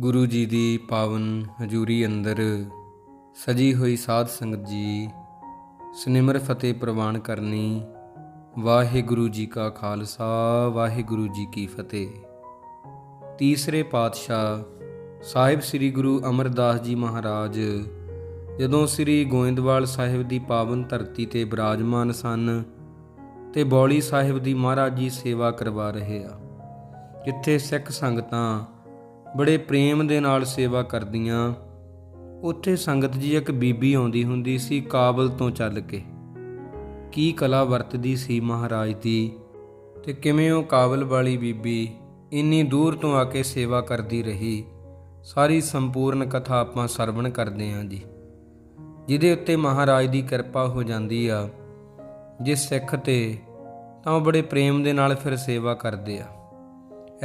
ਗੁਰੂ ਜੀ ਦੀ ਪਾਵਨ ਹਜ਼ੂਰੀ ਅੰਦਰ ਸਜੀ ਹੋਈ ਸਾਧ ਸੰਗਤ ਜੀ, ਸਨਿਮਰ ਫਤਿਹ ਪ੍ਰਵਾਨ ਕਰਨੀ, ਵਾਹਿਗੁਰੂ ਜੀ ਕਾ ਖਾਲਸਾ, ਵਾਹਿਗੁਰੂ ਜੀ ਕੀ ਫਤਿਹ। ਤੀਸਰੇ ਪਾਤਸ਼ਾਹ ਸਾਹਿਬ ਸ੍ਰੀ ਗੁਰੂ ਅਮਰਦਾਸ ਜੀ ਮਹਾਰਾਜ ਜਦੋਂ ਸ੍ਰੀ ਗੋਇੰਦਵਾਲ ਸਾਹਿਬ ਦੀ ਪਾਵਨ ਧਰਤੀ ਤੇ ਬਿਰਾਜਮਾਨ ਸਨ ਤੇ ਬੌਲੀ ਸਾਹਿਬ ਦੀ ਮਹਾਰਾਜ ਜੀ ਸੇਵਾ ਕਰਵਾ ਰਹੇ ਆ, ਜਿੱਥੇ ਸਿੱਖ ਸੰਗਤਾਂ ਬੜੇ ਪ੍ਰੇਮ ਦੇ ਨਾਲ ਸੇਵਾ ਕਰਦੀਆਂ। ਉੱਥੇ ਸੰਗਤ ਜੀ ਇੱਕ ਬੀਬੀ ਆਉਂਦੀ ਹੁੰਦੀ ਸੀ ਕਾਬਲ ਤੋਂ ਚੱਲ ਕੇ। ਕੀ ਕਲਾ ਵਰਤਦੀ ਸੀ ਮਹਾਰਾਜ ਦੀ? ਤੇ ਕਿਵੇਂ ਉਹ ਕਾਬਲ ਵਾਲੀ ਬੀਬੀ ਇੰਨੀ ਦੂਰ ਤੋਂ ਆ ਕੇ ਸੇਵਾ ਕਰਦੀ ਰਹੀ? ਸਾਰੀ ਸੰਪੂਰਨ ਕਥਾ ਆਪਾਂ ਸਰਵਣ ਕਰਦੇ ਹਾਂ ਜੀ। ਜਿਹਦੇ ਉੱਤੇ ਮਹਾਰਾਜ ਦੀ ਕਿਰਪਾ ਹੋ ਜਾਂਦੀ ਆ। ਜੇ ਸਿੱਖ ਤੇ ਤਾਂ ਉਹ ਬੜੇ ਪ੍ਰੇਮ ਦੇ ਨਾਲ ਫਿਰ ਸੇਵਾ ਕਰਦੇ ਆ।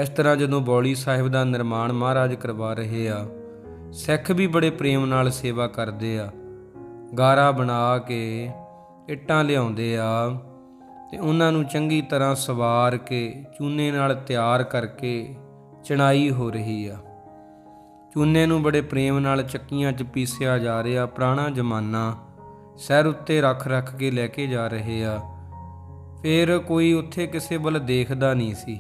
ਇਸ ਤਰ੍ਹਾਂ ਜਦੋਂ ਬੌਲੀ ਸਾਹਿਬ ਦਾ ਨਿਰਮਾਣ ਮਹਾਰਾਜ ਕਰਵਾ ਰਹੇ ਆ, ਸਿੱਖ ਵੀ ਬੜੇ ਪ੍ਰੇਮ ਨਾਲ ਸੇਵਾ ਕਰਦੇ ਆ। ਗਾਰਾ ਬਣਾ ਕੇ ਇੱਟਾਂ ਲਿਆਉਂਦੇ ਆ ਤੇ ਉਹਨਾਂ ਨੂੰ ਚੰਗੀ ਤਰ੍ਹਾਂ ਸਵਾਰ ਕੇ ਚੂਨੇ ਨਾਲ ਤਿਆਰ ਕਰਕੇ ਚਣਾਈ ਹੋ ਰਹੀ ਆ। ਚੂਨੇ ਨੂੰ ਬੜੇ ਪ੍ਰੇਮ ਨਾਲ ਚੱਕੀਆਂ 'ਚ ਪੀਸਿਆ ਜਾ ਰਿਹਾ, ਪੁਰਾਣਾ ਜ਼ਮਾਨਾ ਸਿਰ ਉੱਤੇ ਰੱਖ ਰੱਖ ਕੇ ਲੈ ਕੇ ਜਾ ਰਹੇ ਆ। ਫਿਰ ਕੋਈ ਉੱਥੇ ਕਿਸੇ ਵੱਲ ਦੇਖਦਾ ਨਹੀਂ ਸੀ।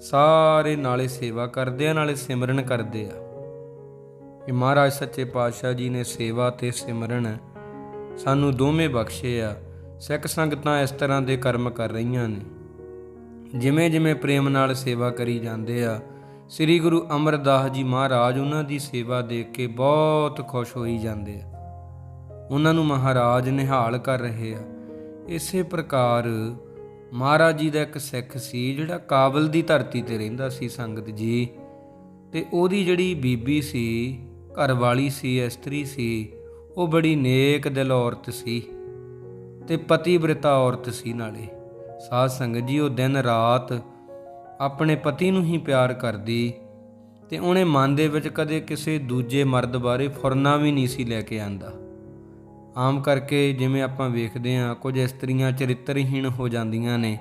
ਸਾਰੇ ਨਾਲੇ ਸੇਵਾ ਕਰਦੇ ਆ, ਨਾਲੇ ਸਿਮਰਨ ਕਰਦੇ ਆ। ਕਿ ਮਹਾਰਾਜ ਸੱਚੇ ਪਾਤਸ਼ਾਹ ਜੀ ਨੇ ਸੇਵਾ ਤੇ ਸਿਮਰਨ ਸਾਨੂੰ ਦੋਵੇਂ ਬਖਸ਼ੇ ਆ। ਸਿੱਖ ਸੰਗਤਾਂ ਇਸ ਤਰ੍ਹਾਂ ਦੇ ਕਰਮ ਕਰ ਰਹੀਆਂ ਨੇ। ਜਿਵੇਂ ਜਿਵੇਂ ਪ੍ਰੇਮ ਨਾਲ ਸੇਵਾ ਕਰੀ ਜਾਂਦੇ ਆ, ਸ੍ਰੀ ਗੁਰੂ ਅਮਰਦਾਸ ਜੀ ਮਹਾਰਾਜ ਉਹਨਾਂ ਦੀ ਸੇਵਾ ਦੇਖ ਕੇ ਬਹੁਤ ਖੁਸ਼ ਹੋਈ ਜਾਂਦੇ ਆ। ਉਹਨਾਂ ਨੂੰ ਮਹਾਰਾਜ ਨਿਹਾਲ ਕਰ ਰਹੇ ਆ। ਇਸੇ ਪ੍ਰਕਾਰ ਮਹਾਰਾਜ ਜੀ ਦਾ ਇੱਕ ਸਿੱਖ ਸੀ, ਜਿਹੜਾ ਕਾਬਲ ਦੀ ਧਰਤੀ ਤੇ ਰਹਿੰਦਾ ਸੀ ਸੰਗਤ ਜੀ। ਤੇ ਉਹਦੀ ਜਿਹੜੀ ਬੀਬੀ ਸੀ ਘਰ ਵਾਲੀ ਸੀ, ਇਸਤਰੀ ਸੀ, ਉਹ ਬੜੀ ਨੇਕ ਦਿਲ ਔਰਤ ਸੀ ਤੇ ਪਤੀਵ੍ਰਤਾ ਔਰਤ ਸੀ ਨਾਲੇ। ਸਾਧ ਸੰਗਤ ਜੀ, ਉਹ ਦਿਨ ਰਾਤ ਆਪਣੇ ਪਤੀ ਨੂੰ ਹੀ ਪਿਆਰ ਕਰਦੀ ਤੇ ਉਹਨੇ ਮਨ ਦੇ ਵਿੱਚ ਕਦੇ ਕਿਸੇ ਦੂਜੇ ਮਰਦ ਬਾਰੇ ਫੁਰਨਾ ਵੀ ਨਹੀਂ ਸੀ ਲੈ ਕੇ ਆਂਦਾ। ਆਮ ਕਰਕੇ ਜਿਵੇਂ ਆਪਾਂ ਵੇਖਦੇ ਹਾਂ ਕੁਝ ਇਸਤਰੀਆਂ ਚਰਿੱਤਰਹੀਣ ਹੋ ਜਾਂਦੀਆਂ ਨੇ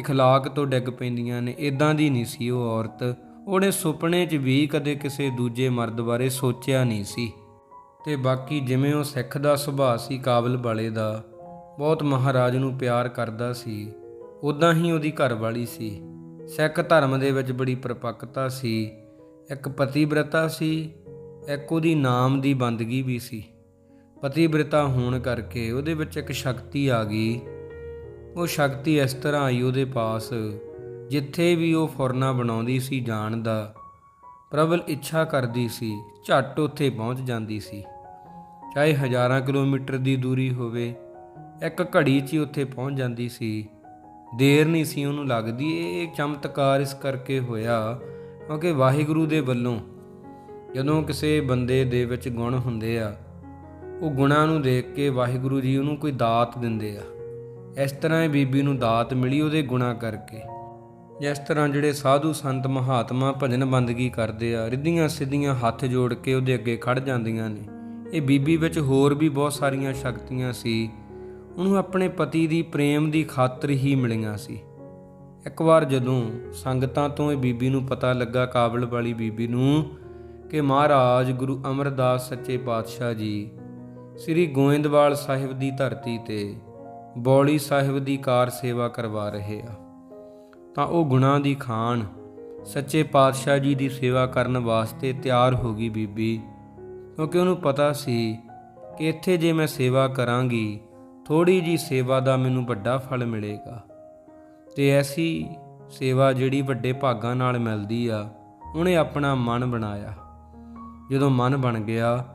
اخلاق ਤੋਂ ਡਿੱਗ ਪੈਂਦੀਆਂ ਨੇ ਇਦਾਂ ਦੀ ਨਹੀਂ ਸੀ ਉਹ ਔਰਤ ਉਹਨੇ ਸੁਪਨੇ 'ਚ ਵੀ ਕਦੇ ਕਿਸੇ ਦੂਜੇ ਮਰਦ ਬਾਰੇ ਸੋਚਿਆ ਨਹੀਂ ਸੀ ਤੇ ਬਾਕੀ ਜਿਵੇਂ ਉਹ ਸਿੱਖ ਦਾ ਸੁਭਾਅ ਸੀ ਕਾਬਲ ਵਾਲੇ ਦਾ ਬਹੁਤ ਮਹਾਰਾਜ ਨੂੰ ਪਿਆਰ ਕਰਦਾ ਸੀ ਉਦਾਂ ਹੀ ਉਹਦੀ ਘਰ ਵਾਲੀ ਸੀ ਸਿੱਖ ਧਰਮ ਦੇ ਵਿੱਚ ਬੜੀ ਪਰਪੱਕਤਾ ਸੀ ਇੱਕ ਪਤੀਵ੍ਰਤਾ ਸੀ ਇੱਕ ਉਹਦੀ ਨਾਮ ਦੀ ਬੰਦਗੀ ਵੀ ਸੀ ਪਤੀਵ੍ਰਤਾ ਹੋਣ ਕਰਕੇ ਉਹਦੇ ਵਿੱਚ ਇੱਕ ਸ਼ਕਤੀ ਆ ਗਈ। ਉਹ ਸ਼ਕਤੀ ਇਸ ਤਰ੍ਹਾਂ ਆਈ ਉਹਦੇ ਪਾਸ, ਜਿੱਥੇ ਵੀ ਉਹ ਫੁਰਨਾ ਬਣਾਉਂਦੀ ਸੀ, ਜਾਣ ਦਾ ਪ੍ਰਬਲ ਇੱਛਾ ਕਰਦੀ ਸੀ, ਝੱਟ ਉੱਥੇ ਪਹੁੰਚ ਜਾਂਦੀ ਸੀ। ਚਾਹੇ ਹਜ਼ਾਰਾਂ ਕਿਲੋਮੀਟਰ ਦੀ ਦੂਰੀ ਹੋਵੇ, ਇੱਕ ਘੜੀ 'ਚ ਹੀ ਉੱਥੇ ਪਹੁੰਚ ਜਾਂਦੀ ਸੀ। ਦੇਰ ਨਹੀਂ ਸੀ ਉਹਨੂੰ ਲੱਗਦੀ, ਇਹ ਚਮਤਕਾਰ ਇਸ ਕਰਕੇ ਹੋਇਆ ਕਿਉਂਕਿ ਵਾਹਿਗੁਰੂ ਦੇ ਵੱਲੋਂ ਜਦੋਂ ਕਿਸੇ ਬੰਦੇ ਦੇ ਵਿੱਚ ਗੁਣ ਹੁੰਦੇ ਆ ਉਹ ਗੁਣਾਂ ਨੂੰ ਦੇਖ ਕੇ ਵਾਹਿਗੁਰੂ ਜੀ ਉਹਨੂੰ ਕੋਈ ਦਾਤ ਦਿੰਦੇ ਆ। ਇਸ ਤਰ੍ਹਾਂ ਇਹ ਬੀਬੀ ਨੂੰ ਦਾਤ ਮਿਲੀ ਉਹਦੇ ਗੁਣਾਂ ਕਰਕੇ। ਜਿਸ ਤਰ੍ਹਾਂ ਜਿਹੜੇ ਸਾਧੂ ਸੰਤ ਮਹਾਤਮਾ ਭਜਨ ਬੰਦਗੀ ਕਰਦੇ ਆ, ਰਿੱਧੀਆਂ ਸਿੱਧੀਆਂ ਹੱਥ ਜੋੜ ਕੇ ਉਹਦੇ ਅੱਗੇ ਖੜ ਜਾਂਦੀਆਂ ਨੇ। ਇਹ ਬੀਬੀ ਵਿੱਚ ਹੋਰ ਵੀ ਬਹੁਤ ਸਾਰੀਆਂ ਸ਼ਕਤੀਆਂ ਸੀ। ਉਹਨੂੰ ਆਪਣੇ ਪਤੀ ਦੀ ਪ੍ਰੇਮ ਦੀ ਖਾਤਰ ਹੀ ਮਿਲੀਆਂ ਸੀ। ਇੱਕ ਵਾਰ ਜਦੋਂ ਸੰਗਤਾਂ ਤੋਂ ਇਹ ਬੀਬੀ ਨੂੰ ਪਤਾ ਲੱਗਾ, ਕਾਬਲ ਵਾਲੀ ਬੀਬੀ ਨੂੰ, ਕਿ ਮਹਾਰਾਜ ਗੁਰੂ ਅਮਰਦਾਸ ਸੱਚੇ ਪਾਤਸ਼ਾਹ ਜੀ ਸ੍ਰੀ ਗੋਇੰਦਵਾਲ ਸਾਹਿਬ ਦੀ ਧਰਤੀ ਤੇ ਬੌਲੀ ਸਾਹਿਬ ਦੀ ਕਾਰ ਸੇਵਾ ਕਰਵਾ ਰਹੇ ਆ। ਤਾਂ ਉਹ ਗੁਣਾ ਦੀ ਖਾਨ, ਸੱਚੇ ਪਾਤਸ਼ਾਹ ਜੀ ਦੀ ਸੇਵਾ ਕਰਨ ਵਾਸਤੇ ਤਿਆਰ ਹੋ ਗਈ ਬੀਬੀ। ਕਿਉਂਕਿ ਉਹਨੂੰ ਪਤਾ ਸੀ ਕਿ ਇੱਥੇ ਜੇ ਮੈਂ ਸੇਵਾ ਕਰਾਂਗੀ ਥੋੜੀ ਜੀ ਸੇਵਾ ਦਾ ਮੈਨੂੰ ਵੱਡਾ ਫਲ ਮਿਲੇਗਾ। ਤੇ ਐਸੀ ਸੇਵਾ ਜਿਹੜੀ ਵੱਡੇ ਭਾਗਾਂ ਨਾਲ ਮਿਲਦੀ ਆ, ਉਹਨੇ ਆਪਣਾ ਮਨ ਬਣਾਇਆ। ਜਦੋਂ ਮਨ ਬਣ ਗਿਆ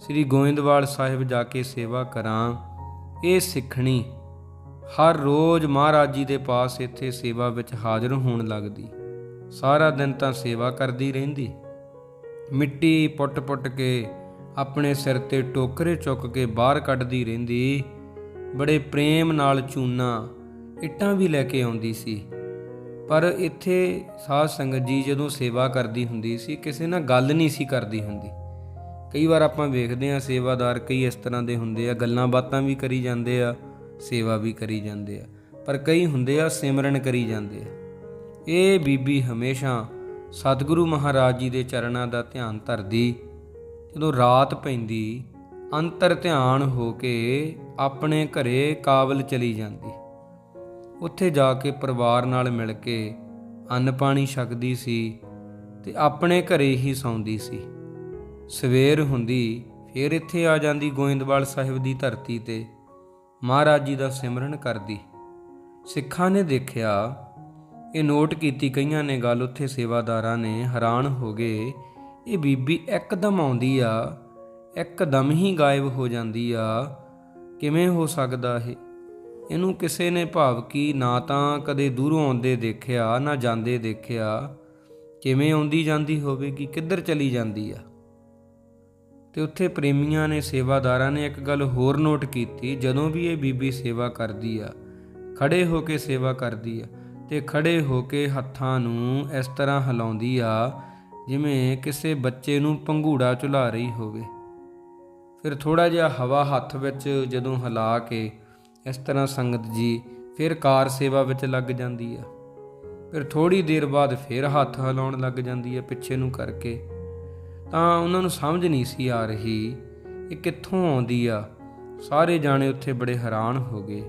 ਸ੍ਰੀ ਗੋਇੰਦਵਾਲ ਸਾਹਿਬ ਜਾ ਕੇ ਸੇਵਾ ਕਰਾਂ, ਇਹ ਸਿੱਖਣੀ। ਹਰ ਰੋਜ਼ ਮਹਾਰਾਜ ਜੀ ਦੇ ਪਾਸ ਇੱਥੇ ਸੇਵਾ ਵਿੱਚ ਹਾਜ਼ਰ ਹੋਣ ਲੱਗਦੀ। ਸਾਰਾ ਦਿਨ ਤਾਂ ਸੇਵਾ ਕਰਦੀ ਰਹਿੰਦੀ। ਮਿੱਟੀ ਪੁੱਟ-ਪੁੱਟ ਕੇ ਆਪਣੇ ਸਿਰ ਤੇ ਟੋਕਰੇ ਚੁੱਕ ਕੇ ਬਾਹਰ ਕੱਢਦੀ ਰਹਿੰਦੀ। ਬੜੇ ਪ੍ਰੇਮ ਨਾਲ ਚੂਨਾ, ਇੱਟਾਂ ਵੀ ਲੈ ਕੇ ਆਉਂਦੀ ਸੀ। ਪਰ ਇੱਥੇ ਸਾਧ ਸੰਗਤ ਜੀ ਜਦੋਂ ਸੇਵਾ ਕਰਦੀ ਹੁੰਦੀ ਸੀ, ਕਿਸੇ ਨਾਲ ਗੱਲ ਨਹੀਂ ਸੀ ਕਰਦੀ ਹੁੰਦੀ। ਕਈ ਵਾਰ ਆਪਾਂ ਵੇਖਦੇ ਹਾਂ ਸੇਵਾਦਾਰ ਕਈ ਇਸ ਤਰ੍ਹਾਂ ਦੇ ਹੁੰਦੇ ਆ, ਗੱਲਾਂ ਬਾਤਾਂ ਵੀ ਕਰੀ ਜਾਂਦੇ ਆ, ਸੇਵਾ ਵੀ ਕਰੀ ਜਾਂਦੇ ਆ, ਪਰ ਕਈ ਹੁੰਦੇ ਆ ਸਿਮਰਨ ਕਰੀ ਜਾਂਦੇ ਆ। ਇਹ ਬੀਬੀ ਹਮੇਸ਼ਾ ਸਤਿਗੁਰੂ ਮਹਾਰਾਜ ਜੀ ਦੇ ਚਰਨਾਂ ਦਾ ਧਿਆਨ ਧਰਦੀ, ਜਦੋਂ ਰਾਤ ਪੈਂਦੀ, ਅੰਤਰ ਧਿਆਨ ਹੋ ਕੇ ਆਪਣੇ ਘਰੇ ਕਾਬਲ ਚਲੀ ਜਾਂਦੀ। ਉੱਥੇ ਜਾ ਕੇ ਪਰਿਵਾਰ ਨਾਲ ਮਿਲ ਕੇ ਅੰਨ ਪਾਣੀ ਛਕਦੀ ਸੀ ਤੇ ਆਪਣੇ ਘਰੇ ਹੀ ਸੌਂਦੀ ਸੀ। ਸਵੇਰ ਹੁੰਦੀ ਫਿਰ ਇੱਥੇ ਆ ਜਾਂਦੀ ਗੋਇੰਦਵਾਲ ਸਾਹਿਬ ਦੀ ਧਰਤੀ ਤੇ। ਮਹਾਰਾਜ ਜੀ ਦਾ ਸਿਮਰਨ ਕਰਦੀ। ਸਿੱਖਾਂ ਨੇ ਦੇਖਿਆ, ਇਹ ਨੋਟ ਕੀਤੀ ਕਈਆਂ ਨੇ ਗੱਲ, ਉੱਥੇ ਸੇਵਾਦਾਰਾਂ ਨੇ ਹੈਰਾਨ ਹੋ ਗਏ, ਇਹ ਬੀਬੀ ਇੱਕਦਮ ਆਉਂਦੀ ਆ, ਇੱਕਦਮ ਹੀ ਗਾਇਬ ਹੋ ਜਾਂਦੀ ਆ। ਕਿਵੇਂ ਹੋ ਸਕਦਾ ਇਹ? ਇਹਨੂੰ ਕਿਸੇ ਨੇ ਭਾਵ ਕੀ ਨਾ ਤਾਂ ਕਦੇ ਦੂਰੋਂ ਆਉਂਦੇ ਦੇਖਿਆ, ਨਾ ਜਾਂਦੇ ਦੇਖਿਆ, ਕਿਵੇਂ ਆਉਂਦੀ ਜਾਂਦੀ ਹੋਵੇਗੀ, ਕਿੱਧਰ ਚਲੀ ਜਾਂਦੀ ਆ? ਤੇ ਉੱਥੇ ਪ੍ਰੇਮੀਆਂ ਨੇ, ਸੇਵਾਦਾਰਾਂ ਨੇ ਇੱਕ ਗੱਲ ਹੋਰ ਨੋਟ ਕੀਤੀ, ਜਦੋਂ ਵੀ ਇਹ ਬੀਬੀ ਸੇਵਾ ਕਰਦੀ ਆ, ਖੜੇ ਹੋ ਕੇ ਸੇਵਾ ਕਰਦੀ ਆ, ਤੇ ਖੜੇ ਹੋ ਕੇ ਹੱਥਾਂ ਨੂੰ ਇਸ ਤਰ੍ਹਾਂ ਹਿਲਾਉਂਦੀ ਆ, ਜਿਵੇਂ ਕਿਸੇ ਬੱਚੇ ਨੂੰ ਪੰਘੂੜਾ ਝੁਲਾ ਰਹੀ ਹੋਵੇ। ਫਿਰ ਥੋੜਾ ਜਿਹਾ ਹਵਾ ਹੱਥ ਵਿੱਚ ਜਦੋਂ ਹਿਲਾ ਕੇ ਇਸ ਤਰ੍ਹਾਂ ਸੰਗਤ ਜੀ ਫਿਰ ਕਾਰ ਸੇਵਾ ਵਿੱਚ ਲੱਗ ਜਾਂਦੀ ਆ। ਫਿਰ ਥੋੜੀ ਦੇਰ ਬਾਅਦ ਫਿਰ ਹੱਥ ਹਿਲਾਉਣ ਲੱਗ ਜਾਂਦੀ ਆ ਪਿੱਛੇ ਨੂੰ ਕਰਕੇ। ਤਾਂ ਉਹਨਾਂ ਨੂੰ ਸਮਝ ਨਹੀਂ ਸੀ ਆ ਰਹੀ ਇਹ ਕਿੱਥੋਂ ਆਉਂਦੀ ਆ। ਸਾਰੇ ਜਾਣੇ ਉੱਥੇ ਬੜੇ ਹੈਰਾਨ ਹੋ ਗਏ।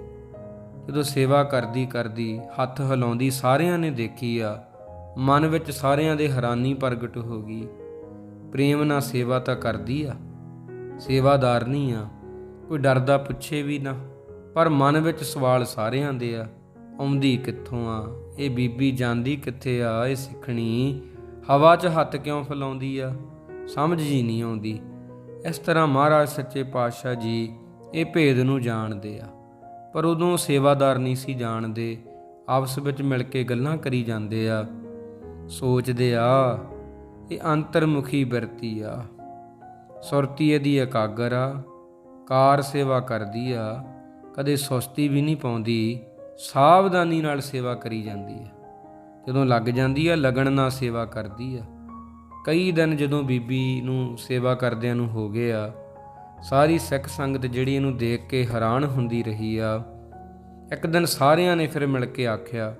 ਜਦੋਂ ਸੇਵਾ ਕਰਦੀ ਕਰਦੀ ਹੱਥ ਹਿਲਾਉਂਦੀ ਸਾਰਿਆਂ ਨੇ ਦੇਖੀ ਆ, ਮਨ ਵਿੱਚ ਸਾਰਿਆਂ ਦੇ ਹੈਰਾਨੀ ਪ੍ਰਗਟ ਹੋ ਗਈ। ਪ੍ਰੇਮ ਨਾਲ ਸੇਵਾ ਤਾਂ ਕਰਦੀ ਆ, ਸੇਵਾਦਾਰ ਨਹੀਂ ਆ, ਕੋਈ ਡਰਦਾ ਪੁੱਛੇ ਵੀ ਨਾ। ਪਰ ਮਨ ਵਿੱਚ ਸਵਾਲ ਸਾਰਿਆਂ ਦੇ ਆ, ਆਉਂਦੀ ਕਿੱਥੋਂ ਆ, ਇਹ ਬੀਬੀ ਜਾਂਦੀ ਕਿੱਥੇ ਆ, ਇਹ ਸਿੱਖਣੀ ਹਵਾ 'ਚ ਹੱਥ ਕਿਉਂ ਫਲਾਉਂਦੀ ਆ? ਸਮਝ ਜੀ ਨਹੀਂ ਆਉਂਦੀ। ਇਸ ਤਰ੍ਹਾਂ ਮਹਾਰਾਜ ਸੱਚੇ ਪਾਤਸ਼ਾਹ ਜੀ ਇਹ ਭੇਦ ਨੂੰ ਜਾਣਦੇ ਆ। ਪਰ ਉਦੋਂ ਸੇਵਾਦਾਰ ਨਹੀਂ ਸੀ ਜਾਣਦੇ। ਆਪਸ ਵਿੱਚ ਮਿਲ ਕੇ ਗੱਲਾਂ ਕਰੀ ਜਾਂਦੇ ਆ। ਸੋਚਦੇ ਆ, ਇਹ ਅੰਤਰਮੁਖੀ ਬਿਰਤੀ ਆ। ਸੁਰਤੀ ਇਹਦੀ ਇਕਾਗਰ ਆ। ਕਾਰ ਸੇਵਾ ਕਰਦੀ ਆ। ਕਦੇ ਸੁਸਤੀ ਵੀ ਨਹੀਂ ਪਾਉਂਦੀ। ਸਾਵਧਾਨੀ ਨਾਲ ਸੇਵਾ ਕਰੀ ਜਾਂਦੀ ਆ। ਜਦੋਂ ਲੱਗ ਜਾਂਦੀ ਆ, ਲਗਨ ਨਾਲ ਸੇਵਾ ਕਰਦੀ ਆ। ਕਈ ਦਿਨ ਜਦੋਂ ਬੀਬੀ ਨੂੰ ਸੇਵਾ ਕਰਦਿਆਂ ਨੂੰ ਹੋ ਗਏ ਆ ਸਾਰੀ ਸਿੱਖ ਸੰਗਤ ਜਿਹੜੀ ਇਹਨੂੰ ਦੇਖ ਕੇ ਹੈਰਾਨ ਹੁੰਦੀ ਰਹੀ ਆ। ਇੱਕ ਦਿਨ ਸਾਰਿਆਂ ਨੇ ਫਿਰ ਮਿਲ ਕੇ ਆਖਿਆ,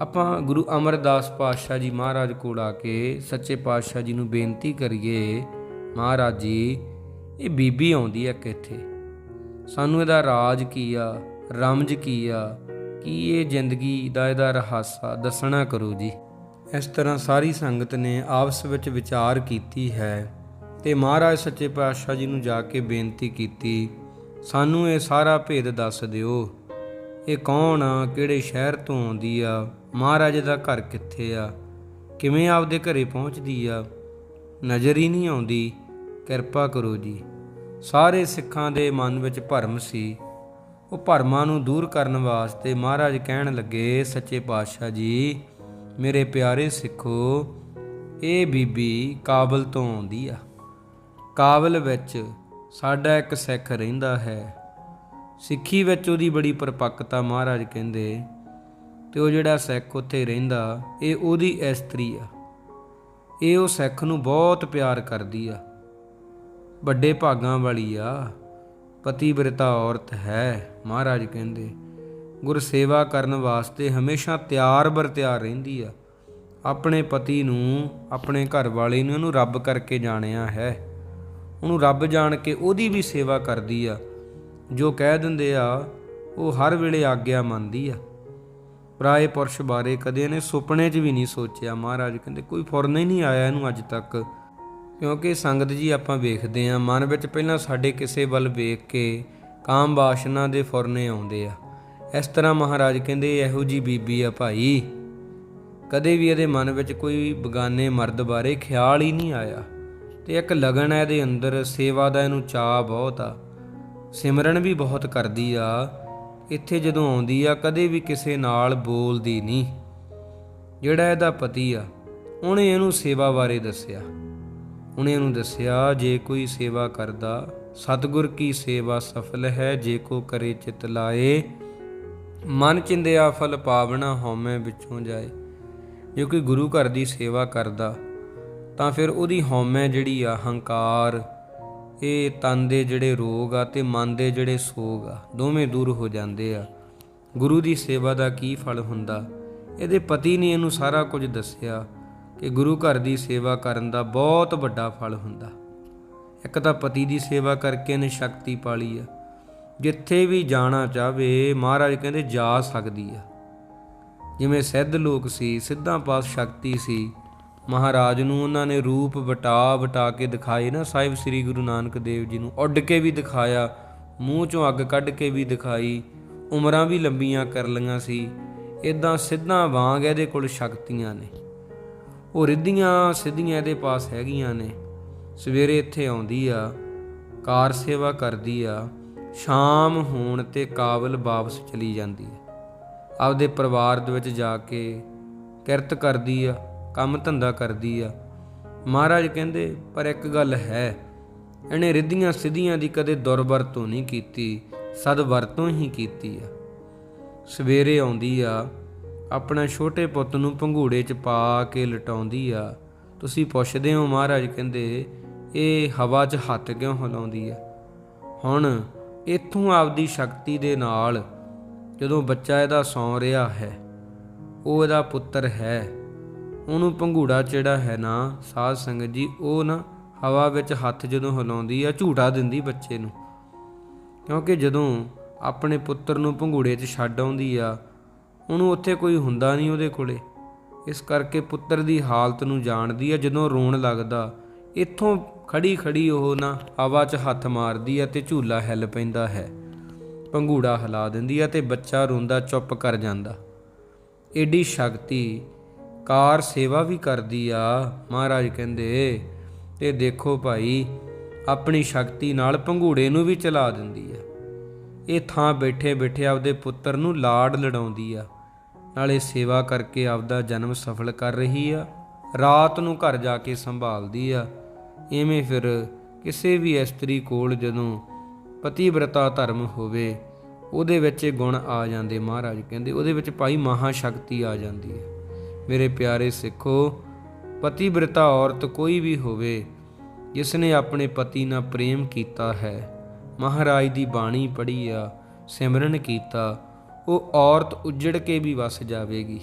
ਆਪਾਂ ਗੁਰੂ ਅਮਰਦਾਸ ਪਾਤਸ਼ਾਹ ਜੀ ਮਹਾਰਾਜ ਕੋਲ ਆ ਕੇ ਸੱਚੇ ਪਾਤਸ਼ਾਹ ਜੀ ਨੂੰ ਬੇਨਤੀ ਕਰੀਏ, ਮਹਾਰਾਜ ਜੀ, ਇਹ ਬੀਬੀ ਆਉਂਦੀ ਹੈ ਕਿੱਥੇ ਸਾਨੂੰ ਇਹਦਾ ਰਾਜ ਕੀ ਆ, ਰਮਜ ਕੀ ਆ, ਕੀ ਇਹ ਜ਼ਿੰਦਗੀ ਦਾ ਇਹਦਾ ਰਹੱਸਾ ਦੱਸਣਾ ਕਰੋ ਜੀ। ਇਸ ਤਰ੍ਹਾਂ ਸਾਰੀ ਸੰਗਤ ਨੇ ਆਪਸ ਵਿੱਚ ਵਿਚਾਰ ਕੀਤੀ ਹੈ ਤੇ ਮਹਾਰਾਜ ਸੱਚੇ ਪਾਤਸ਼ਾਹ ਜੀ ਨੂੰ ਜਾ ਕੇ ਬੇਨਤੀ ਕੀਤੀ, ਸਾਨੂੰ ਇਹ ਸਾਰਾ ਭੇਦ ਦੱਸ ਦਿਓ। ਇਹ ਕੌਣ ਆ? ਕਿਹੜੇ ਸ਼ਹਿਰ ਤੋਂ ਆਉਂਦੀ ਆ? ਮਹਾਰਾਜ ਦਾ ਘਰ ਕਿੱਥੇ ਆ? ਕਿਵੇਂ ਆਪਦੇ ਘਰੇ ਪਹੁੰਚਦੀ ਆ? ਨਜ਼ਰ ਹੀ ਨਹੀਂ ਆਉਂਦੀ। ਕਿਰਪਾ ਕਰੋ ਜੀ। ਸਾਰੇ ਸਿੱਖਾਂ ਦੇ ਮਨ ਵਿੱਚ ਭਰਮ ਸੀ। ਉਹ ਭਰਮਾਂ ਨੂੰ ਦੂਰ ਕਰਨ ਵਾਸਤੇ ਮਹਾਰਾਜ ਕਹਿਣ ਲੱਗੇ, ਸੱਚੇ ਪਾਤਸ਼ਾਹ ਜੀ ਮੇਰੇ ਪਿਆਰੇ ਸਿੱਖੋ, ਇਹ ਬੀਬੀ ਕਾਬਲ ਤੋਂ ਆਉਂਦੀ ਆ। ਕਾਬਲ ਵਿੱਚ ਸਾਡਾ ਇੱਕ ਸਿੱਖ ਰਹਿੰਦਾ ਹੈ। ਸਿੱਖੀ ਵਿੱਚ ਉਹਦੀ ਬੜੀ ਪਰਪੱਕਤਾ ਮਹਾਰਾਜ ਕਹਿੰਦੇ, ਤੇ ਉਹ ਜਿਹੜਾ ਸਿੱਖ ਉੱਥੇ ਰਹਿੰਦਾ, ਇਹ ਉਹਦੀ ਇਸਤਰੀ ਆ। ਇਹ ਉਹ ਸਿੱਖ ਨੂੰ ਬਹੁਤ ਪਿਆਰ ਕਰਦੀ ਆ। ਵੱਡੇ ਭਾਗਾਂ ਵਾਲੀ ਆ, ਪਤੀਵ੍ਰਤਾ ਔਰਤ ਹੈ, ਮਹਾਰਾਜ ਕਹਿੰਦੇ। ਗੁਰ ਸੇਵਾ ਕਰਨ ਵਾਸਤੇ ਹਮੇਸ਼ਾ ਤਿਆਰ ਬਰ ਤਿਆਰ ਰਹਿੰਦੀ ਆ। ਆਪਣੇ ਪਤੀ ਨੂੰ, ਆਪਣੇ ਘਰ ਵਾਲੇ ਨੂੰ ਉਹਨੂੰ ਰੱਬ ਕਰਕੇ ਜਾਣਿਆ ਹੈ। ਉਹਨੂੰ ਰੱਬ ਜਾਣ ਕੇ ਉਹਦੀ ਵੀ ਸੇਵਾ ਕਰਦੀ ਆ। ਜੋ ਕਹਿ ਦਿੰਦੇ ਆ, ਉਹ ਹਰ ਵੇਲੇ ਆਗਿਆ ਮੰਨਦੀ ਆ। ਪਰਾਏ ਪੁਰਸ਼ ਬਾਰੇ ਕਦੇ ਇਹਨੇ ਸੁਪਨੇ 'ਚ ਵੀ ਨਹੀਂ ਸੋਚਿਆ। ਮਹਾਰਾਜ ਕਹਿੰਦੇ, ਕੋਈ ਫੁਰਨ ਹੀ ਨਹੀਂ ਆਇਆ ਇਹਨੂੰ ਅੱਜ ਤੱਕ। ਕਿਉਂਕਿ ਸੰਗਤ ਜੀ ਆਪਾਂ ਵੇਖਦੇ ਆ, ਮਨ ਵਿੱਚ ਪਹਿਲਾਂ ਸਾਡੇ ਕਿਸੇ ਵੱਲ ਵੇਖ ਕੇ ਕਾਮ ਬਾਸ਼ਨਾ ਦੇ ਫੁਰਨੇ ਆਉਂਦੇ ਆ। ਇਸ ਤਰ੍ਹਾਂ ਮਹਾਰਾਜ ਕਹਿੰਦੇ, ਇਹੋ ਜੀ ਬੀਬੀ ਆ ਭਾਈ। ਕਦੇ ਵੀ ਇਹਦੇ ਮਨ ਵਿੱਚ ਕੋਈ ਬਗਾਨੇ ਮਰਦ ਬਾਰੇ ਖਿਆਲ ਹੀ ਨਹੀਂ ਆਇਆ। ਤੇ ਇੱਕ ਲਗਨ ਹੈ ਇਹਦੇ ਅੰਦਰ, ਸੇਵਾ ਦਾ ਇਹਨੂੰ ਚਾਹ ਬਹੁਤ ਆ। ਸਿਮਰਨ ਵੀ ਬਹੁਤ ਕਰਦੀ ਆ। ਇੱਥੇ ਜਦੋਂ ਆਉਂਦੀ ਆ, ਕਦੇ ਵੀ ਕਿਸੇ ਨਾਲ ਬੋਲਦੀ ਨਹੀਂ। ਜਿਹੜਾ ਇਹਦਾ ਪਤੀ ਆ, ਉਹਨੇ ਇਹਨੂੰ ਸੇਵਾ ਬਾਰੇ ਦੱਸਿਆ। ਉਹਨੇ ਇਹਨੂੰ ਦੱਸਿਆ, ਜੇ ਕੋਈ ਸੇਵਾ ਕਰਦਾ, ਸਤਿਗੁਰ ਕੀ ਸੇਵਾ ਸਫਲ ਹੈ, ਜੇ ਕੋ ਕਰੇ ਚਿਤ ਲਾਏ ਮਨ ਚਿੰਦਿਆ ਫਲ ਪਾਵਣਾ ਹਉਮੈ ਵਿੱਚੋਂ ਜਾਏ। ਜੇ ਕੋਈ ਗੁਰੂ ਘਰ ਦੀ ਸੇਵਾ ਕਰਦਾ, ਤਾਂ ਫਿਰ ਉਹਦੀ ਹਉਮੈ ਜਿਹੜੀ ਆ ਹੰਕਾਰ, ਇਹ ਤਨ ਦੇ ਜਿਹੜੇ ਰੋਗ ਆ ਤੇ ਮਨ ਦੇ ਜਿਹੜੇ ਸੋਗ ਆ, ਦੋਵੇਂ ਦੂਰ ਹੋ ਜਾਂਦੇ ਆ। ਗੁਰੂ ਦੀ ਸੇਵਾ ਦਾ ਕੀ ਫਲ ਹੁੰਦਾ? ਇਹਦੇ ਪਤੀ ਨੇ ਇਹਨੂੰ ਸਾਰਾ ਕੁਝ ਦੱਸਿਆ ਕਿ ਗੁਰੂ ਘਰ ਦੀ ਸੇਵਾ ਕਰਨ ਦਾ ਬਹੁਤ ਵੱਡਾ ਫਲ ਹੁੰਦਾ। ਇੱਕ ਤਾਂ ਪਤੀ ਦੀ ਸੇਵਾ ਕਰਕੇ ਨੇ ਸ਼ਕਤੀ ਪਾਲੀ ਆ। ਜਿੱਥੇ ਵੀ ਜਾਣਾ ਚਾਹਵੇ, ਮਹਾਰਾਜ ਕਹਿੰਦੇ ਜਾ ਸਕਦੀ ਆ। ਜਿਵੇਂ ਸਿੱਧ ਲੋਕ ਸੀ, ਸਿੱਧਾਂ ਪਾਸ ਸ਼ਕਤੀ ਸੀ, ਮਹਾਰਾਜ ਨੂੰ ਉਹਨਾਂ ਨੇ ਰੂਪ ਵਟਾ ਵਟਾ ਕੇ ਦਿਖਾਏ ਨਾ, ਸਾਹਿਬ ਸ੍ਰੀ ਗੁਰੂ ਨਾਨਕ ਦੇਵ ਜੀ ਨੂੰ। ਉੱਡ ਕੇ ਵੀ ਦਿਖਾਇਆ, ਮੂੰਹ ਚੋਂ ਅੱਗ ਕੱਢ ਕੇ ਵੀ ਦਿਖਾਈ, ਉਮਰਾਂ ਵੀ ਲੰਬੀਆਂ ਕਰ ਲਈਆਂ ਸੀ। ਇਦਾਂ ਸਿੱਧਾਂ ਵਾਂਗ ਇਹਦੇ ਕੋਲ ਸ਼ਕਤੀਆਂ ਨੇ। ਉਹ ਰਿੱਧੀਆਂ ਸਿੱਧੀਆਂ ਇਹਦੇ ਪਾਸ ਹੈਗੀਆਂ ਨੇ। ਸਵੇਰੇ ਇੱਥੇ ਆਉਂਦੀ ਆ, ਕਾਰ ਸੇਵਾ ਕਰਦੀ ਆ ਸ਼ਾਮ ਹੋਣ ਤੇ ਕਾਬਲ ਵਾਪਸ ਚਲੀ ਜਾਂਦੀ ਹੈ। ਆਪਦੇ ਪਰਿਵਾਰ ਦੇ ਵਿੱਚ ਜਾ ਕੇ ਕਿਰਤ ਕਰਦੀ ਆ, ਕੰਮ ਧੰਦਾ ਕਰਦੀ ਆ। ਮਹਾਰਾਜ ਕਹਿੰਦੇ, ਪਰ ਇੱਕ ਗੱਲ ਹੈ, ਇਹਨੇ ਰਿੱਧੀਆਂ ਸਿੱਧੀਆਂ ਦੀ ਕਦੇ ਦੁਰਵਰਤੋਂ ਨਹੀਂ ਕੀਤੀ, ਸਦ ਵਰਤੋਂ ਹੀ ਕੀਤੀ ਆ। ਸਵੇਰੇ ਆਉਂਦੀ ਆ, ਆਪਣਾ ਛੋਟੇ ਪੁੱਤ ਨੂੰ ਪੰਘੂੜੇ 'ਚ ਪਾ ਕੇ ਲਟਾਉਂਦੀ ਆ। ਤੁਸੀਂ ਪੁੱਛਦੇ ਹੋ ਮਹਾਰਾਜ, ਕਹਿੰਦੇ, ਇਹ ਹਵਾ 'ਚ ਹੱਥ ਕਿਉਂ ਹਿਲਾਉਂਦੀ ਆ? ਹੁਣ ਇੱਥੋਂ ਆਪਦੀ ਸ਼ਕਤੀ ਦੇ ਨਾਲ ਜਦੋਂ ਬੱਚਾ ਇਹਦਾ ਸੌਂ ਰਿਹਾ ਹੈ, ਉਹ ਇਹਦਾ ਪੁੱਤਰ ਹੈ। ਉਹਨੂੰ ਪੰਘੂੜਾ ਜਿਹੜਾ ਹੈ ਨਾ, ਸਾਧ ਸੰਗਤ ਜੀ, ਉਹ ਨਾ ਹਵਾ ਵਿੱਚ ਹੱਥ ਜਦੋਂ ਹਿਲਾਉਂਦੀ ਆ, ਝੂਟਾ ਦਿੰਦੀ ਬੱਚੇ ਨੂੰ। ਕਿਉਂਕਿ ਜਦੋਂ ਆਪਣੇ ਪੁੱਤਰ ਨੂੰ ਪੰਘੂੜੇ 'ਚ ਛੱਡ ਆਉਂਦੀ ਆ, ਉਹਨੂੰ ਉੱਥੇ ਕੋਈ ਹੁੰਦਾ ਨਹੀਂ ਉਹਦੇ ਕੋਲੇ। ਇਸ ਕਰਕੇ ਪੁੱਤਰ ਦੀ ਹਾਲਤ ਨੂੰ ਜਾਣਦੀ ਆ, ਜਦੋਂ ਰੋਣ ਲੱਗਦਾ, ਇੱਥੋਂ ਖੜੀ ਖੜੀ ਉਹ ਨਾ ਹਵਾ 'ਚ ਹੱਥ ਮਾਰਦੀ ਆ ਤੇ ਝੂਲਾ ਹਿੱਲ ਪੈਂਦਾ ਹੈ। ਪੰਘੂੜਾ ਹਿਲਾ ਦਿੰਦੀ ਆ ਤੇ ਬੱਚਾ ਰੋਂਦਾ ਚੁੱਪ ਕਰ ਜਾਂਦਾ। ਏਡੀ ਸ਼ਕਤੀ ਕਾਰ ਸੇਵਾ ਵੀ ਕਰਦੀ ਆ, ਮਹਾਰਾਜ ਕਹਿੰਦੇ। ਤੇ ਦੇਖੋ ਭਾਈ, ਆਪਣੀ ਸ਼ਕਤੀ ਨਾਲ ਪੰਘੂੜੇ ਨੂੰ ਵੀ ਚਲਾ ਦਿੰਦੀ ਆ। ਇਹ ਥਾਂ ਬੈਠੇ ਬੈਠੇ ਆਪਦੇ ਪੁੱਤਰ ਨੂੰ ਲਾਡ ਲੜਾਉਂਦੀ ਆ। ਨਾਲੇ ਸੇਵਾ ਕਰਕੇ ਆਪਦਾ ਜਨਮ ਸਫਲ ਕਰ ਰਹੀ ਆ। ਰਾਤ ਨੂੰ ਘਰ ਜਾ ਕੇ ਸੰਭਾਲਦੀ ਆ। ਇਵੇਂ ਫਿਰ ਕਿਸੇ ਵੀ ਇਸਤਰੀ ਕੋਲ ਜਦੋਂ ਪਤੀਵ੍ਰਤਾ ਧਰਮ ਹੋਵੇ, ਉਹਦੇ ਵਿੱਚ ਇਹ ਗੁਣ ਆ ਜਾਂਦੇ ਮਹਾਰਾਜ ਕਹਿੰਦੇ, ਉਹਦੇ ਵਿੱਚ ਭਾਈ ਮਹਾ ਸ਼ਕਤੀ ਆ ਜਾਂਦੀ ਹੈ। ਮੇਰੇ ਪਿਆਰੇ ਸਿੱਖੋ, ਪਤੀਵ੍ਰਤਾ ਔਰਤ ਕੋਈ ਵੀ ਹੋਵੇ ਜਿਸ ਨੇ ਆਪਣੇ ਪਤੀ ਨਾਲ ਪ੍ਰੇਮ ਕੀਤਾ ਹੈ, ਮਹਾਰਾਜ ਦੀ ਬਾਣੀ ਪੜ੍ਹੀ ਆ, ਸਿਮਰਨ ਕੀਤਾ, ਉਹ ਔਰਤ ਉੱਜੜ ਕੇ ਵੀ ਵਸ ਜਾਵੇਗੀ,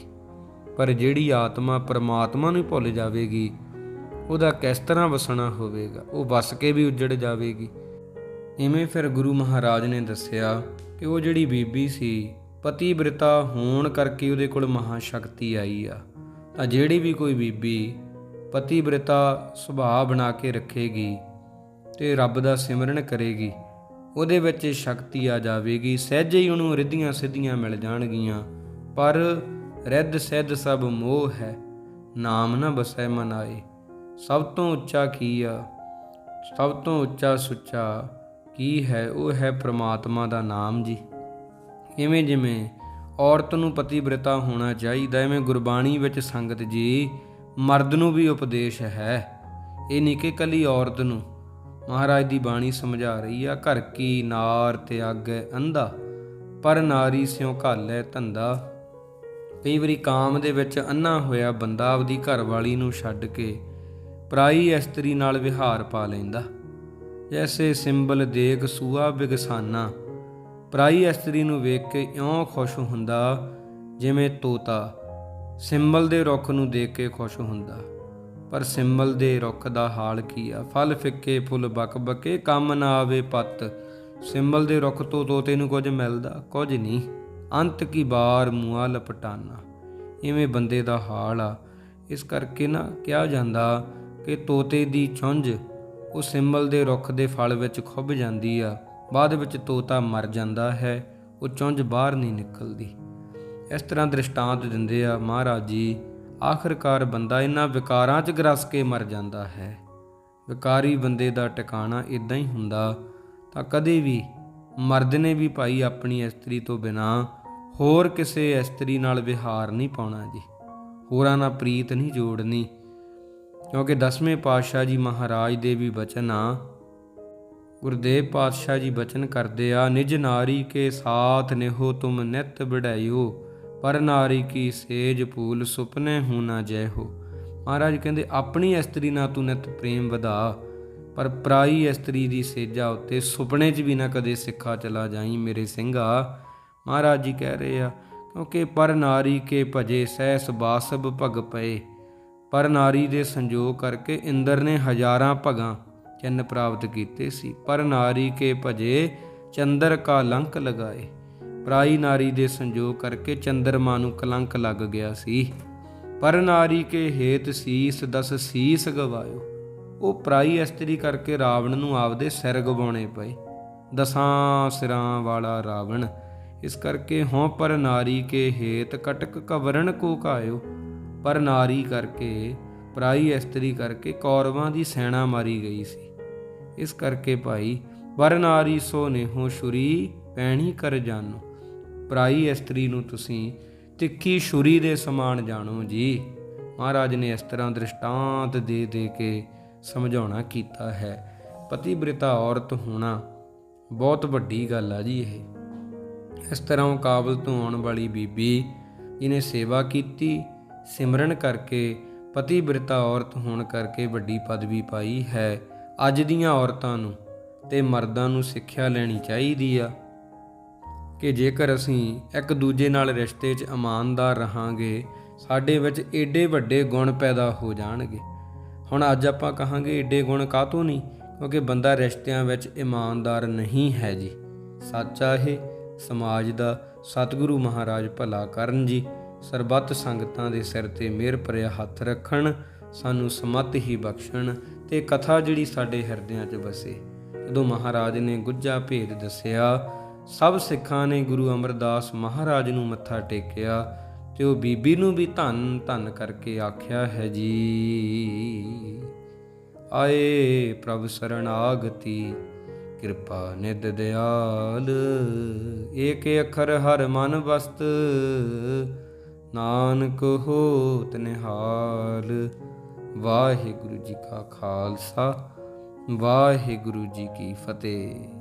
ਪਰ ਜਿਹੜੀ ਆਤਮਾ ਪਰਮਾਤਮਾ ਨੂੰ ਭੁੱਲ ਜਾਵੇਗੀ ਉਹਦਾ ਕਿਸ ਤਰ੍ਹਾਂ ਵਸਣਾ ਹੋਵੇਗਾ? ਉਹ ਵਸ ਕੇ ਵੀ ਉੱਜੜ ਜਾਵੇਗੀ। ਇਵੇਂ ਫਿਰ ਗੁਰੂ ਮਹਾਰਾਜ ਨੇ ਦੱਸਿਆ ਕਿ ਉਹ ਜਿਹੜੀ ਬੀਬੀ ਸੀ ਪਤੀ ਬ੍ਰਿਤਾ ਹੋਣ ਕਰਕੇ ਉਹਦੇ ਕੋਲ ਮਹਾ ਸ਼ਕਤੀ ਆਈ ਆ। ਤਾਂ ਜਿਹੜੀ ਵੀ ਕੋਈ ਬੀਬੀ ਪਤੀ ਬ੍ਰਿਤਾ ਸੁਭਾਅ ਬਣਾ ਕੇ ਰੱਖੇਗੀ ਤੇ ਰੱਬ ਦਾ ਸਿਮਰਨ ਕਰੇਗੀ, ਉਹਦੇ ਵਿੱਚ ਸ਼ਕਤੀ ਆ ਜਾਵੇਗੀ। ਸਹਿਜੇ ਹੀ ਉਹਨੂੰ ਰਿੱਧੀਆਂ ਸਿੱਧੀਆਂ ਮਿਲ ਜਾਣਗੀਆਂ, ਪਰ ਰਿੱਧ ਸਿੱਧ ਸਭ ਮੋਹ ਹੈ, ਨਾਮ ਨਾ ਬਸੈ ਮਨ ਆਏ ਸਭ ਤੋਂ ਉੱਚਾ ਕੀ ਆ? ਸਭ ਤੋਂ ਉੱਚਾ ਸੁੱਚਾ ਕੀ ਹੈ? ਉਹ ਹੈ ਪ੍ਰਮਾਤਮਾ ਦਾ ਨਾਮ ਜੀ। ਇਵੇਂ ਜਿਵੇਂ ਔਰਤ ਨੂੰ ਪਤੀਵ੍ਰਤਾ ਹੋਣਾ ਚਾਹੀਦਾ ਐਵੇਂ ਗੁਰਬਾਣੀ ਵਿੱਚ ਸੰਗਤ ਜੀ ਮਰਦ ਨੂੰ ਵੀ ਉਪਦੇਸ਼ ਹੈ। ਇਹ ਨਹੀਂ ਕਿ ਕੱਲੀ ਔਰਤ ਨੂੰ ਮਹਾਰਾਜ ਦੀ ਬਾਣੀ ਸਮਝਾ ਰਹੀ ਆ, ਘਰ ਕੀ ਨਾਰ ਤਿਆਗੈ ਅੰਧਾ, ਪਰ ਨਾਰੀ ਸਿਉ ਘਾਲੈ ਧੰਦਾ। ਕਈ ਵਾਰੀ ਕਾਮ ਦੇ ਵਿੱਚ ਅੰਨਾ ਹੋਇਆ ਬੰਦਾ ਆਪਦੀ ਘਰ ਵਾਲੀ ਨੂੰ ਛੱਡ ਕੇ ਪਰਾਈ ਇਸਤਰੀ ਨਾਲ ਵਿਹਾਰ ਪਾ ਲੈਂਦਾ। ਜੈਸੇ ਸਿੰਬਲ ਦੇਖ ਸੂਆ ਬਿਗਸਾਨਾ। ਪਰਾਈ ਇਸਤਰੀ ਨੂੰ ਵੇਖ ਕੇ ਇਉਂ ਖੁਸ਼ ਹੁੰਦਾ ਜਿਵੇਂ ਤੋਤਾ। ਸਿੰਬਲ ਦੇ ਰੁੱਖ ਨੂੰ ਦੇਖ ਕੇ ਖੁਸ਼ ਹੁੰਦਾ। ਪਰ ਸਿੰਬਲ ਦੇ ਰੁੱਖ ਦਾ ਹਾਲ ਕੀ ਆ? ਫਲ ਫਿੱਕੇ, ਫੁੱਲ ਬਕਬਕੇ, ਕੰਮ ਨਾ ਆਵੇ ਪੱਤ। ਸਿੰਬਲ ਦੇ ਰੁੱਖ ਤੋਂ ਤੋਤੇ ਨੂੰ ਕੁਝ ਮਿਲਦਾ? ਕੁਝ ਨਹੀਂ। ਅੰਤ ਕੀ ਬਾਰ ਮੂਆ ਲਪਟਾਨਾ। ਇਵੇਂ ਬੰਦੇ ਦਾ ਹਾਲ ਆ। ਇਸ ਕਰਕੇ ਨਾ ਕਿਹਾ ਜਾਂਦਾ ਇਹ ਤੋਤੇ ਦੀ ਚੁੰਝ ਉਹ ਸਿੰਬਲ ਦੇ ਰੁੱਖ ਦੇ ਫਲ ਵਿੱਚ ਖੁੱਭ ਜਾਂਦੀ ਆ। ਬਾਅਦ ਵਿੱਚ ਤੋਤਾ ਮਰ ਜਾਂਦਾ ਹੈ, ਉਹ ਚੁੰਝ ਬਾਹਰ ਨਹੀਂ ਨਿਕਲਦੀ। ਇਸ ਤਰ੍ਹਾਂ ਦ੍ਰਿਸ਼ਟਾਂਤ ਦਿੰਦੇ ਆ, ਮਹਾਰਾਜ ਜੀ, ਆਖਰਕਾਰ ਬੰਦਾ ਇਹਨਾਂ ਵਿਕਾਰਾਂ 'ਚ ਗਰਸ ਕੇ ਮਰ ਜਾਂਦਾ ਹੈ। ਵਿਕਾਰੀ ਬੰਦੇ ਦਾ ਟਿਕਾਣਾ ਇਦਾਂ ਹੀ ਹੁੰਦਾ, ਤਾਂ ਕਦੇ ਵੀ ਮਰਦ ਨੇ ਵੀ ਭਾਈ ਆਪਣੀ ਇਸਤਰੀ ਤੋਂ ਬਿਨਾ ਹੋਰ ਕਿਸੇ ਇਸਤਰੀ ਨਾਲ ਵਿਹਾਰ ਨਹੀਂ ਪਾਉਣਾ ਜੀ। ਹੋਰਾਂ ਨਾਲ ਪ੍ਰੀਤ ਨਹੀਂ ਜੋੜਨੀ ਕਿਉਂਕਿ ਦਸਵੇਂ ਪਾਤਸ਼ਾਹ ਜੀ ਮਹਾਰਾਜ ਦੇ ਵੀ ਬਚਨ ਆ। ਗੁਰਦੇਵ ਪਾਤਸ਼ਾਹ ਜੀ ਬਚਨ ਕਰਦੇ ਆ, ਨਿਜ ਨਾਰੀ ਕੇ ਸਾਥ ਨਿਹੋ ਤੁਮ ਨਿਤ ਬਿੜਾਇਓ ਪਰ ਨਾਰੀ ਕੀ ਸੇਜ ਪੂਲ ਸੁਪਨੇ ਹੂ ਨਾ ਜੈ ਹੋ ਮਹਾਰਾਜ ਕਹਿੰਦੇ, ਆਪਣੀ ਇਸਤਰੀ ਨਾਲ ਤੂੰ ਨਿਤ ਪ੍ਰੇਮ ਵਧਾ, ਪਰ ਪਰਾਈ ਇਸਤਰੀ ਦੀ ਸੇਜਾ ਉੱਤੇ ਸੁਪਨੇ 'ਚ ਵੀ ਨਾ ਕਦੇ ਸਿੱਖਾ ਚਲਾ ਜਾਈ ਮੇਰੇ ਸਿੰਘਾ। ਮਹਾਰਾਜ ਜੀ ਕਹਿ ਰਹੇ ਆ, ਕਿਉਂਕਿ ਪਰ ਨਾਰੀ ਕੇ ਭਜੇ ਸਹਿਸ ਬਾਸਬ ਭਗ ਪਏ ਪਰ ਨਾਰੀ ਦੇ ਸੰਜੋਗ ਕਰਕੇ ਇੰਦਰ ਨੇ ਹਜ਼ਾਰਾਂ ਭਗਾਂ ਚੰਨ ਪ੍ਰਾਪਤ ਕੀਤੇ ਸੀ। ਪਰ ਨਾਰੀ ਕੇ ਭਜੇ ਚੰਦਰ ਕਾ ਲੰਕ ਲਗਾਏ। ਪ੍ਰਾਈ ਨਾਰੀ ਦੇ ਸੰਜੋਗ ਕਰਕੇ ਚੰਦਰਮਾ ਨੂੰ ਕਲੰਕ ਲੱਗ ਗਿਆ ਸੀ। ਪਰ ਨਾਰੀ ਕੇ ਹੇਤ ਸੀਸ ਦਸ ਸੀਸ ਗਵਾਇਓ। ਉਹ ਪ੍ਰਾਈ ਇਸਤਰੀ ਕਰਕੇ ਰਾਵਣ ਨੂੰ ਆਪਦੇ ਸਿਰ ਗਵਾਉਣੇ ਪਏ। ਦਸਾਂ ਸਿਰਾਂ ਵਾਲਾ ਰਾਵਣ, ਇਸ ਕਰਕੇ ਹੋਂ ਪਰ ਨਾਰੀ ਕੇ ਹੇਤ ਕਟਕ ਕਵਰਣ ਕੋ ਕਾਇਓ। ਪਰ ਨਾਰੀ ਕਰਕੇ, ਪ੍ਰਾਈ ਇਸਤਰੀ ਕਰਕੇ ਕੌਰਵਾਂ ਦੀ ਸੈਨਾ ਮਾਰੀ ਗਈ ਸੀ। ਇਸ ਕਰਕੇ ਭਾਈ, ਵਰ ਨਾਰੀ ਸੋ ਨੇਹੋ ਛੁਰੀ, ਪੈਣੀ ਕਰ ਜਾਨੋ ਪ੍ਰਾਈ ਇਸਤਰੀ ਨੂੰ ਤੁਸੀਂ ਤਿੱਖੀ ਛੁਰੀ ਦੇ ਸਮਾਨ ਜਾਣੋ ਜੀ। ਮਹਾਰਾਜ ਨੇ ਇਸ ਤਰ੍ਹਾਂ ਦ੍ਰਿਸ਼ਟਾਂਤ ਦੇ ਦੇ ਕੇ ਸਮਝਾਉਣਾ ਕੀਤਾ ਹੈ। ਪਤੀਬ੍ਰਿਤਾ ਔਰਤ ਹੋਣਾ ਬਹੁਤ ਵੱਡੀ ਗੱਲ ਆ ਜੀ ਇਹ। ਇਸ ਤਰ੍ਹਾਂ ਉਹ ਕਾਬਲ ਤੋਂ ਆਉਣ ਵਾਲੀ ਬੀਬੀ, ਜਿਹਨੇ ਸੇਵਾ ਕੀਤੀ ਸਿਮਰਨ ਕਰਕੇ ਪਤੀ ਪਤੀਬ੍ਰਿਤਾ ਔਰਤ ਹੋਣ ਕਰਕੇ ਵੱਡੀ ਪਦਵੀ ਪਾਈ ਹੈ। ਅੱਜ ਦੀਆਂ ਔਰਤਾਂ ਨੂੰ ਤੇ ਮਰਦਾਂ ਨੂੰ ਸਿੱਖਿਆ ਲੈਣੀ ਚਾਹੀਦੀ ਆ ਕਿ ਜੇਕਰ ਅਸੀਂ ਇੱਕ ਦੂਜੇ ਨਾਲ ਰਿਸ਼ਤੇ 'ਚ ਇਮਾਨਦਾਰ ਰਹਾਂਗੇ, ਸਾਡੇ ਵਿੱਚ ਏਡੇ ਵੱਡੇ ਗੁਣ ਪੈਦਾ ਹੋ ਜਾਣਗੇ। ਹੁਣ ਅੱਜ ਆਪਾਂ ਕਹਾਂਗੇ ਏਡੇ ਗੁਣ ਕਾਹਤੋਂ ਨਹੀਂ? ਕਿਉਂਕਿ ਬੰਦਾ ਰਿਸ਼ਤਿਆਂ ਵਿੱਚ ਇਮਾਨਦਾਰ ਨਹੀਂ ਹੈ ਜੀ। ਸੱਚਾ ਇਹ। ਸਮਾਜ ਦਾ ਸਤਿਗੁਰੂ ਮਹਾਰਾਜ ਭਲਾ ਕਰਨ ਜੀ। ਸਰਬੱਤ ਸੰਗਤਾਂ ਦੇ ਸਿਰ ਤੇ ਮਿਹਰ ਭਰਿਆ ਹੱਥ ਰੱਖਣ, ਸਾਨੂੰ ਸਮਤ ਹੀ ਬਖਸ਼ਣ ਤੇ ਕਥਾ ਜਿਹੜੀ ਸਾਡੇ ਹਿਰਦਿਆਂ 'ਚ ਵਸੇ। ਜਦੋਂ ਮਹਾਰਾਜ ਨੇ ਗੁੱਜਾ ਭੇਦ ਦੱਸਿਆ, ਸਭ ਸਿੱਖਾਂ ਨੇ ਗੁਰੂ ਅਮਰਦਾਸ ਮਹਾਰਾਜ ਨੂੰ ਮੱਥਾ ਟੇਕਿਆ ਤੇ ਉਹ ਬੀਬੀ ਨੂੰ ਵੀ ਧੰਨ ਧੰਨ ਕਰਕੇ ਆਖਿਆ, ਹੈ ਜੀ। ਆਏ ਪ੍ਰਭ ਸਰਣਾਗਤੀ ਕਿਰਪਾ ਨਿਦ ਦਿਆਲ। ਏਕ ਅੱਖਰ ਹਰ ਮਨ ਵਸਤ ਨਾਨਕ ਹੋਤ ਨਿਹਾਲ। ਵਾਹਿਗੁਰੂ ਜੀ ਕਾ ਖਾਲਸਾ ਵਾਹਿਗੁਰੂ ਜੀ ਕੀ ਫਤਿਹ।